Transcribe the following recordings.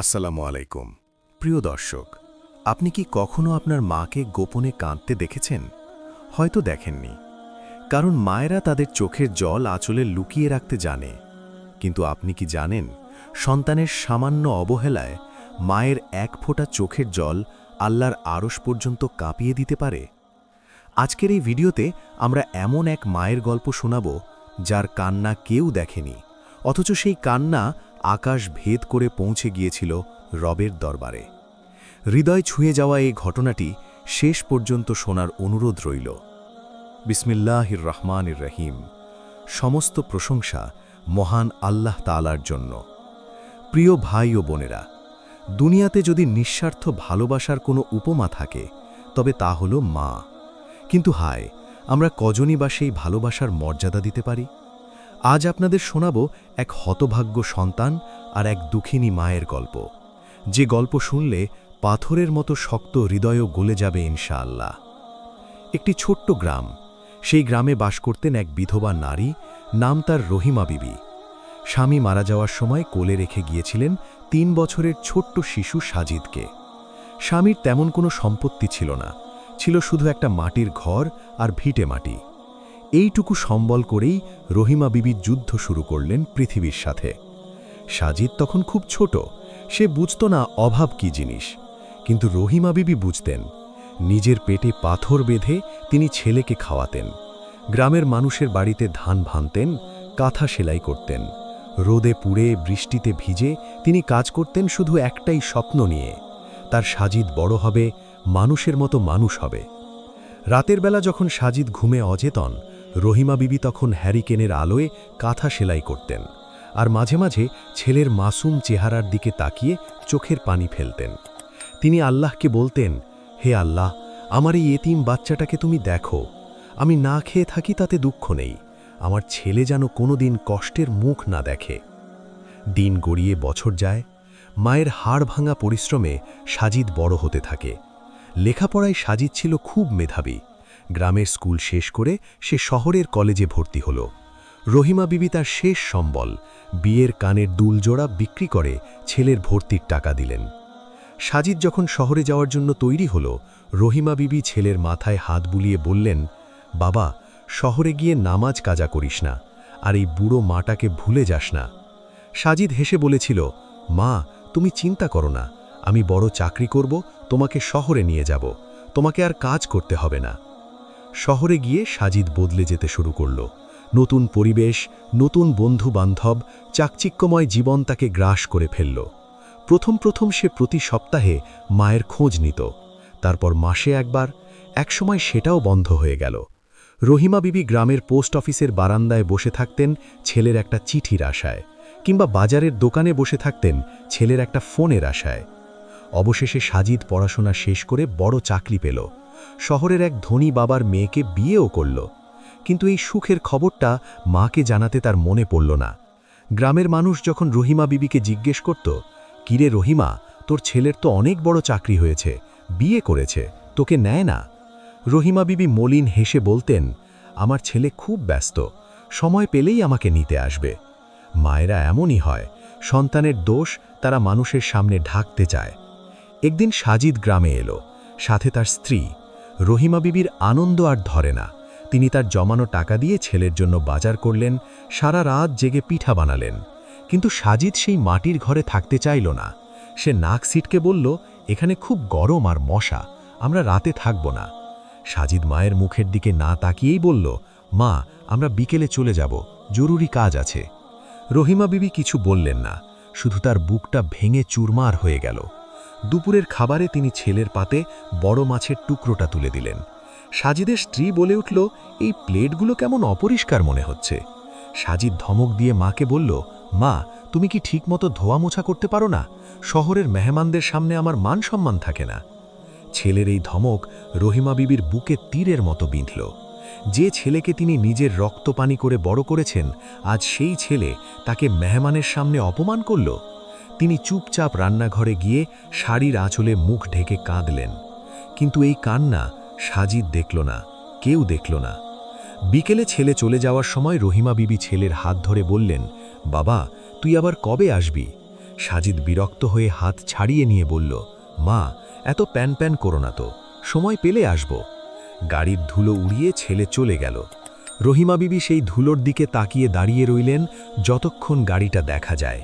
আসসালামু আলাইকুম। প্রিয় দর্শক, আপনি কি কখনো আপনার মাকে গোপনে কাঁদতে দেখেছেন? হয়তো দেখেননি। কারণ মায়েরা তাদের চোখের জল আঁচলে লুকিয়ে রাখতে জানে। কিন্তু আপনি কি জানেন, সন্তানের সামান্য অবহেলায় মায়ের এক ফোঁটা চোখের জল আল্লাহর আড়স পর্যন্ত কাঁপিয়ে দিতে পারে? আজকের এই ভিডিওতে আমরা এমন এক মায়ের গল্প শোনাব, যার কান্না কেউ দেখেনি, অথচ সেই কান্না আকাশ ভেদ করে পৌঁছে গিয়েছিল রবের দরবারে। হৃদয় ছুঁয়ে যাওয়া এই ঘটনাটি শেষ পর্যন্ত শোনার অনুরোধ রইল। বিসমিল্লাহির রহমানির রহিম। সমস্ত প্রশংসা মহান আল্লাহ তালার জন্য। প্রিয় ভাই ও বোনেরা, দুনিয়াতে যদি নিঃস্বার্থ ভালোবাসার কোনো উপমা থাকে, তবে তা হল মা। কিন্তু হায়, আমরা কজনই বা সেই ভালোবাসার মর্যাদা দিতে পারি? আজ আপনাদের শোনাব এক হতভাগ্য সন্তান আর এক দুঃখিনী মায়ের গল্প। যে গল্প শুনলে পাথরের মতো শক্ত হৃদয়ও গলে যাবে ইনশাআল্লাহ। একটি ছোট্ট গ্রাম, সেই গ্রামে বাস করতেন এক বিধবা নারী, নাম তার রহিমা বিবি। স্বামী মারা যাওয়ার সময় কোলে রেখে গিয়েছিলেন তিন বছরের ছোট্ট শিশু সাজিদকে। স্বামীর তেমন কোনো সম্পত্তি ছিল না, ছিল শুধু একটা মাটির ঘর আর ভিটে মাটি। এইটুকু সম্বল করেই রহিমা বিবি যুদ্ধ শুরু করলেন পৃথিবীর সাথে। সাজিদ তখন খুব ছোট, সে বুঝত না অভাব কি জিনিস। কিন্তু রহিমা বিবি বুঝতেন, নিজের পেটে পাথর বেঁধে তিনি ছেলেকে খাওয়াতেন, গ্রামের মানুষের বাড়িতে ধান ভানতেন, কাঁথা সেলাই করতেন, রোদে পুড়ে বৃষ্টিতে ভিজে তিনি কাজ করতেন শুধু একটাই স্বপ্ন নিয়ে, তার সাজিদ বড় হবে, মানুষের মতো মানুষ হবে। রাতের বেলা যখন সাজিদ ঘুমে অচেতন রহিমা বিবি তখন হ্যারিকেনের আলোয় কাঁথা সেলাই করতেন আর মাঝে মাঝে ছেলের মাসুম চেহারার দিকে তাকিয়ে চোখের পানি ফেলতেন। তিনি আল্লাহকে বলতেন, হে আল্লাহ, আমার এই এতিম বাচ্চাটাকে তুমি দেখো। আমি না খেয়ে থাকি তাতে দুঃখ নেই। আমার ছেলে যেন কোনোদিন কষ্টের মুখ না দেখে। দিন গড়িয়ে বছর যায়, মায়ের হাড় ভাঙা পরিশ্রমে সাজিদ বড় হতে থাকে। লেখাপড়ায় সাজিদ ছিল খুব মেধাবী। গ্রামের স্কুল শেষ করে সে শহরের কলেজে ভর্তি হল। রহিমা বিবি তার শেষ সম্বল, বিয়ের কানের দুলজোড়া বিক্রি করে ছেলের ভর্তির টাকা দিলেন। সাজিদ যখন শহরে যাওয়ার জন্য তৈরি হল, রহিমা বিবি ছেলের মাথায় হাত বুলিয়ে বললেন, বাবা, শহরে গিয়ে নামাজ কাজা করিস না, আর এই বুড়ো মাটাকে ভুলে যাস না। সাজিদ হেসে বলেছিল, মা, তুমি চিন্তা করো না, আমি বড় চাকরি করব, তোমাকে শহরে নিয়ে যাব, তোমাকে আর কাজ করতে হবে না। শহরে গিয়ে সাজিদ বদলে যেতে শুরু করল। নতুন পরিবেশ, নতুন বন্ধু বান্ধব চাকচিক্যময় জীবন তাকে গ্রাস করে ফেলল। প্রথম প্রথম সে প্রতি সপ্তাহে মায়ের খোঁজ নিত। তারপর মাসে একবার, একসময় সেটাও বন্ধ হয়ে গেল। রহিমা বিবি গ্রামের পোস্ট অফিসের বারান্দায় বসে থাকতেন ছেলের একটা চিঠির আশায়, কিংবা বাজারের দোকানে বসে থাকতেন ছেলের একটা ফোনের আশায়। অবশেষে সাজিদ পড়াশোনা শেষ করে বড় চাকরি পেল। শহরের এক ধনী বাবার মেয়েকে বিয়েও করল, কিন্তু এই সুখের খবরটা মাকে জানাতে তার মনে পড়ল না। গ্রামের মানুষ যখন রহিমা বিবিকে জিজ্ঞেস করত, কিরে রহিমা, তোর ছেলের তো অনেক বড় চাকরি হয়েছে, বিয়ে করেছে, তোকে নেয় না? রহিমা বিবি মলিন হেসে বলতেন, আমার ছেলে খুব ব্যস্ত, সময় পেলেই আমাকে নিতে আসবে। মায়েরা এমনই হয়, সন্তানের দোষ তারা মানুষের সামনে ঢাকতে চায়। একদিন সাজিদ গ্রামে এলো, সাথে তার স্ত্রী রহিমা বিবির আনন্দ আর ধরে না। তিনি তার জমানো টাকা দিয়ে ছেলের জন্য বাজার করলেন, সারা রাত জেগে পিঠা বানালেন। কিন্তু সাজিদ সেই মাটির ঘরে থাকতে চাইল না। সে নাক সিটকে বলল, এখানে খুব গরম আর মশা, আমরা রাতে থাকব না। সাজিদ মায়ের মুখের দিকে না তাকিয়েই বলল, মা, আমরা বিকেলে চলে যাব, জরুরি কাজ আছে। রহিমা বিবি কিছু বললেন না, শুধু তার বুকটা ভেঙে চুরমার হয়ে গেল। দুপুরের খাবারে তিনি ছেলের পাতে বড় মাছের টুকরোটা তুলে দিলেন। সাজিদের স্ত্রী বলে উঠল, এই প্লেটগুলো কেমন অপরিষ্কার মনে হচ্ছে। সাজিদ ধমক দিয়ে মাকে বলল, মা, তুমি কি ঠিকমতো ধোয়া মোছা করতে পারো না? শহরের মেহমানদের সামনে আমার মান সম্মান থাকে না। ছেলের এই ধমক রহিমা বিবির বুকে তীরের মতো বিঁধল। যে ছেলেকে তিনি নিজের রক্তপানি করে বড় করেছেন, আজ সেই ছেলে তাকে মেহমানের সামনে অপমান করল। তিনি চুপচাপ রান্নাঘরে গিয়ে শাড়ির আঁচলে মুখ ঢেকে কাঁদলেন। কিন্তু এই কান্না সাজিদ দেখল না, কেউ দেখল না। বিকেলে ছেলে চলে যাওয়ার সময় রহিমা বিবি ছেলের হাত ধরে বললেন, বাবা, তুই আবার কবে আসবি? সাজিদ বিরক্ত হয়ে হাত ছাড়িয়ে নিয়ে বলল, মা, এত প্যান প্যান করো না তো, সময় পেলে আসব। গাড়ির ধুলো উড়িয়ে ছেলে চলে গেল। রহিমা বিবি সেই ধুলোর দিকে তাকিয়ে দাঁড়িয়ে রইলেন যতক্ষণ গাড়িটা দেখা যায়।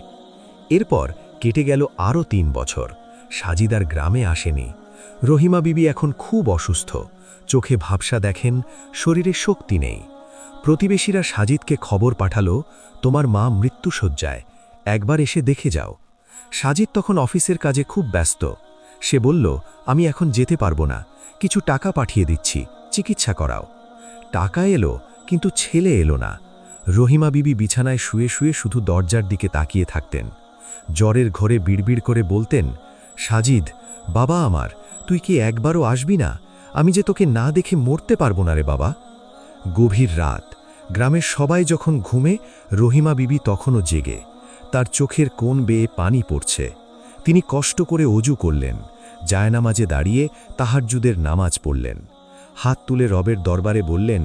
এরপর কেটে গেল আরও তিন বছর। সাজিদার গ্রামে আসেনি। রহিমা বিবি এখন খুব অসুস্থ। চোখে ভাবসা দেখেন, শরীরে শক্তি নেই। প্রতিবেশীরা সাজিদকে খবর পাঠালো, তোমার মা মৃত্যুসজ্জায় একবার এসে দেখে যাও। সাজিদ তখন অফিসের কাজে খুব ব্যস্ত। সে বলল, আমি এখন যেতে পারব না। কিছু টাকা পাঠিয়ে দিচ্ছি। চিকিৎসা করাও। টাকা এলো, কিন্তু ছেলে এলো না। রহিমা বিবি বিছানায় শুয়ে শুয়ে শুধু দরজার দিকে তাকিয়ে থাকতেন। জ্বরের ঘরে বিড়বিড় করে বলতেন, সাজিদ, বাবা আমার, তুই কি একবারও আসবি না? আমি যে তোকে না দেখে মরতে পারব না রে বাবা। গভীর রাত। গ্রামের সবাই যখন ঘুমে, রহিমা বিবি তখনও জেগে। তার চোখের কোণ বেয়ে পানি পড়ছে। তিনি কষ্ট করে অজু করলেন। জায়নামাজে দাঁড়িয়ে তাহারজুদের নামাজ পড়লেন। হাত তুলে রবের দরবারে বললেন,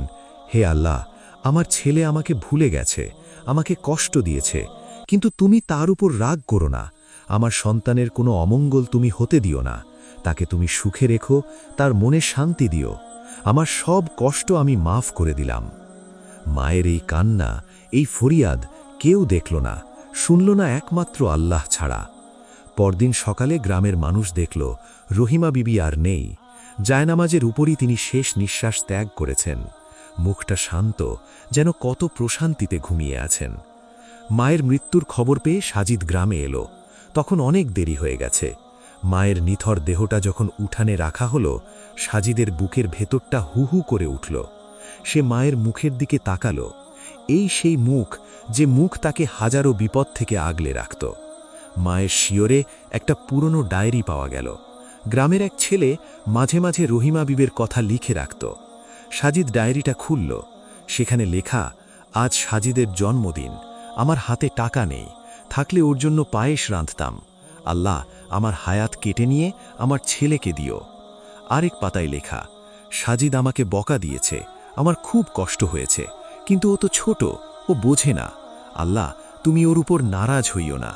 হে আল্লাহ, আমার ছেলে আমাকে ভুলে গেছে, আমাকে কষ্ট দিয়েছে কিন্তু তুমি তার উপর রাগ করো না। আমার সন্তানের কোনো অমঙ্গল তুমি হতে দিও না। তাকে তুমি সুখে রেখো, তার মনে শান্তি দিও। আমার সব কষ্ট আমি মাফ করে দিলাম। মায়ের এই কান্না, এই ফরিয়াদ কেউ দেখল না, শুনল না একমাত্র আল্লাহ ছাড়া। পরদিন সকালে গ্রামের মানুষ দেখল, রহিমা বিবি আর নেই। জায়নামাজের উপরই তিনি শেষ নিঃশ্বাস ত্যাগ করেছেন। মুখটা শান্ত, যেন কত প্রশান্তিতে ঘুমিয়ে আছেন। মায়ের মৃত্যুর খবর পেয়ে সাজিদ গ্রামে এলো। তখন অনেক দেরি হয়ে গেছে। মায়ের নিথর দেহটা যখন উঠানে রাখা হলো, সাজিদের বুকের ভেতরটা হু হু করে উঠল। সে মায়ের মুখের দিকে তাকালো। এই সেই মুখ যে মুখ তাকে হাজারো বিপদ থেকে আগলে রাখত। মায়ের শিওরে একটা পুরনো ডায়েরি পাওয়া গেল। গ্রামের এক ছেলে মাঝে মাঝে রহিমা বিবের কথা লিখে রাখত। সাজিদ ডায়েরিটা খুলল। সেখানে লেখা, আজ সাজিদের জন্মদিন। আমার হাতে টাকা নেই, থাকলে ওর জন্য পায়েস রাঁধতাম। আল্লাহ, আমার হায়াত কেটে নিয়ে আমার ছেলেকে দিও। আরেক পাতায় লেখা, সাজিদ আমাকে বকা দিয়েছে, আমার খুব কষ্ট হয়েছে, কিন্তু ও তো ছোট, ও বোঝে না। আল্লাহ, তুমি ওর উপর নারাজ হইও না।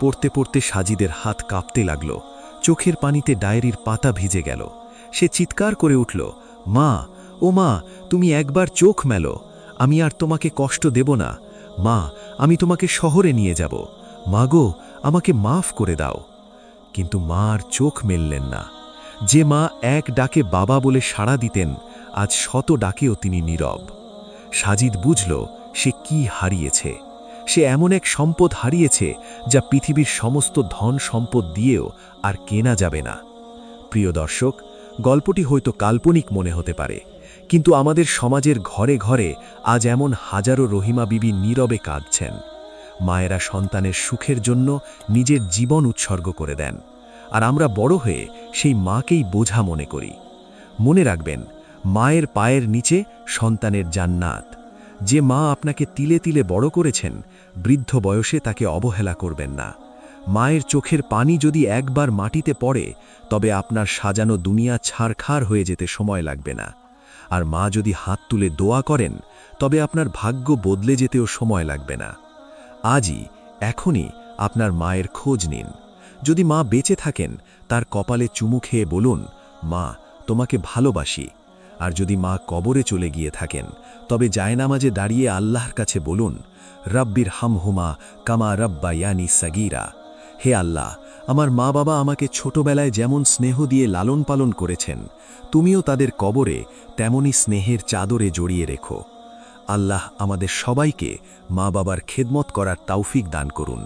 পড়তে পড়তে সাজিদের হাত কাঁপতে লাগল, চোখের পানিতে ডায়েরির পাতা ভিজে গেল। সে চিৎকার করে উঠল, মা, ও মা, তুমি একবার চোখ মেলো, আমি আর তোমাকে কষ্ট দেব না। মা, আমি তোমাকে শহরে নিয়ে যাব। মা গো, আমাকে মাফ করে দাও। কিন্তু মা আর চোখ মেললেন না। যে মা এক ডাকে বাবা বলে সাড়া দিতেন, আজ শত ডাকেও তিনি নীরব। সাজিদ বুঝল, সে কি হারিয়েছে। সে এমন এক সম্পদ হারিয়েছে, যা পৃথিবীর সমস্ত ধন সম্পদ দিয়েও আর কেনা যাবে না। প্রিয় দর্শক, গল্পটি হয়তো কাল্পনিক মনে হতে পারে। কিন্তু আমাদের সমাজের ঘরে ঘরে আজ এমন হাজারো রহিমা বিবি নীরবে কাঁদছেন। মায়েরা সন্তানের সুখের জন্য নিজের জীবন উৎসর্গ করে দেন। আর আমরা বড় হয়ে সেই মাকেই বোঝা মনে করি। মনে রাখবেন, মায়ের পায়ের নিচে সন্তানের জান্নাত। যে মা আপনাকে তিলে তিলে বড় করেছেন, বৃদ্ধ বয়সে তাকে অবহেলা করবেন না। মায়ের চোখের পানি যদি একবার মাটিতে পড়ে, তবে আপনার সাজানো দুনিয়া ছাড়খার হয়ে যেতে সময় লাগবে না। আর মা যদি হাত তুলে দোয়া করেন, তবে আপনার ভাগ্য বদলে যেতেও সময় লাগবে না। আজই, এখনই আপনার মায়ের খোঁজ নিন। যদি মা বেঁচে থাকেন, তার কপালে চুমু খেয়ে বলুন, মা, তোমাকে ভালোবাসি। আর যদি মা কবরে চলে গিয়ে থাকেন, তবে জায়নামাজে দাঁড়িয়ে আল্লাহর কাছে বলুন রব্বির হামহুমা কামা রব্বা ইয়ানি সাগিরা। হে আল্লাহ আমার মা বাবা আমাকে ছোটবেলায় যেমন স্নেহ দিয়ে লালন পালন করেছেন, তুমিও তাদের কবরে তেমনি স্নেহের চাদরে জড়িয়ে রেখো। আল্লাহ আমাদের সবাইকে মা বাবার খেদমত করার তাওফিক দান করুন।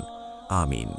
আমিন।